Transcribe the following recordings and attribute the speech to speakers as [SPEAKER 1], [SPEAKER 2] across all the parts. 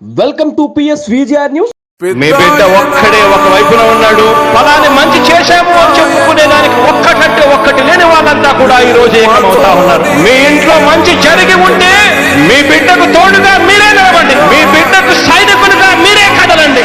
[SPEAKER 1] Welcome to PS VGR news
[SPEAKER 2] మీ బిడ్డ ఒక్కడే ఒక వైపున ఉన్నాడు. ఫలాన్ని మంచి చేశాము అని చెప్పుకునే దానికి ఒక్కటంటే ఒక్కటి లేని వాళ్ళంతా కూడా ఈ రోజు ఏకమవుతా ఉన్నారు. మీ ఇంట్లో మంచి జరిగి ఉంటే మీ బిడ్డకు తోడుగా మీరే నిలవండి మీ బిడ్డకు సైనికులుగా మీరే కదలండి.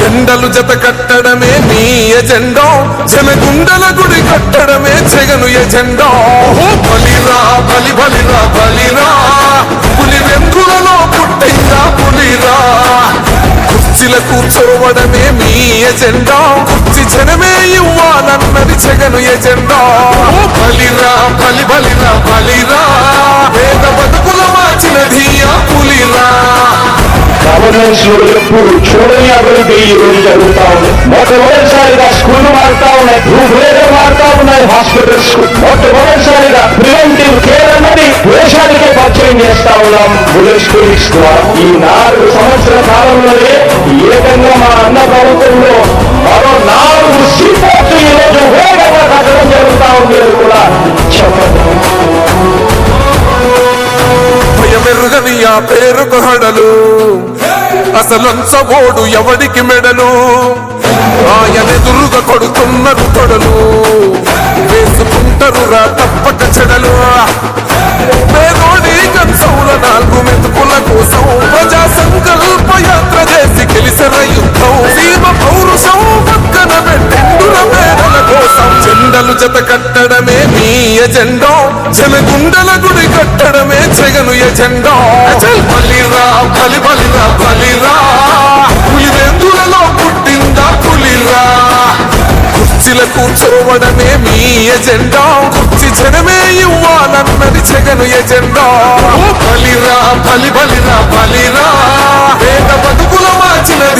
[SPEAKER 3] జెండలు జత కట్టడమే నీ ఎజెండో. జన గుండల గుడి కట్టడమే జగను ఎజెండో. బలిరా బలి బలిరా బలిరా పులి వెంకులలో పుట్టిందా పులిరా కుర్చీల కూర్చోవడమే మీ ఎజెండా. కుర్చీ జనమే ఇవ్వాలన్నది జగను ఎజెండా. బలిరా బలి బలిరా
[SPEAKER 2] బలి గవర్నెన్స్లో ఎప్పుడు చూడని అభివృద్ధి ఈ రోజు జరుగుతా ఉంది మొట్టమొదటిసారిగా స్కూళ్ళు మారుతా ఉన్నాయి రూపురేఖలు మారుతా ఉన్నాయి హాస్పిటల్స్ మొట్టమొదటిసారిగా ప్రివెంటివ్ కేర్ అన్నది దేశానికే పరిచయం చేస్తా ఉన్నాం బుల్లెట్ స్కూల్స్ ద్వారా ఈ నాలుగు సంవత్సరాల కాలంలోనే ఏకంగా మా అన్న ప్రభుత్వంలో మరో నాలుగు సీపోర్ట్లు ఈ రోజు వేగంగా కట్టడం జరుగుతా ఉంది అని కూడా చెప్పండి
[SPEAKER 3] భయమెరుగని ఆ పేరుకు హడలు. అసలంచబోడు ఎవడికి మెడలు? ఆయనెదురుగా కొడుతున్నారు కొడలు వేసుకుంటారు రా తప్పక చెడలు. పేదోడి కంచౌల నాలుగు మెతుకుల కోసం ప్రజా సంకల్ప యాత్ర చేసి గెలిసిన యుద్ధం. సీమ పౌరుషం పక్కన పెట్టిండుల పేదల కోసం. జెండలు జత కట్టడమే మీ ఎజెండా. జనగుండల గుడి కట్టడమే జగను ఎజెండో. బలిరా బలి బలిరా. బలిరా పులి వెందులలో పుట్టిందా పులిరా? కుర్చీల కూర్చోవడమే మీ ఎజెండా. కుర్చీ జనమే ఇవ్వాలన్నది జగను ఎజెండా. బలిరా బలి బలిరా. బలిరా పేద బతుకుల మార్చినది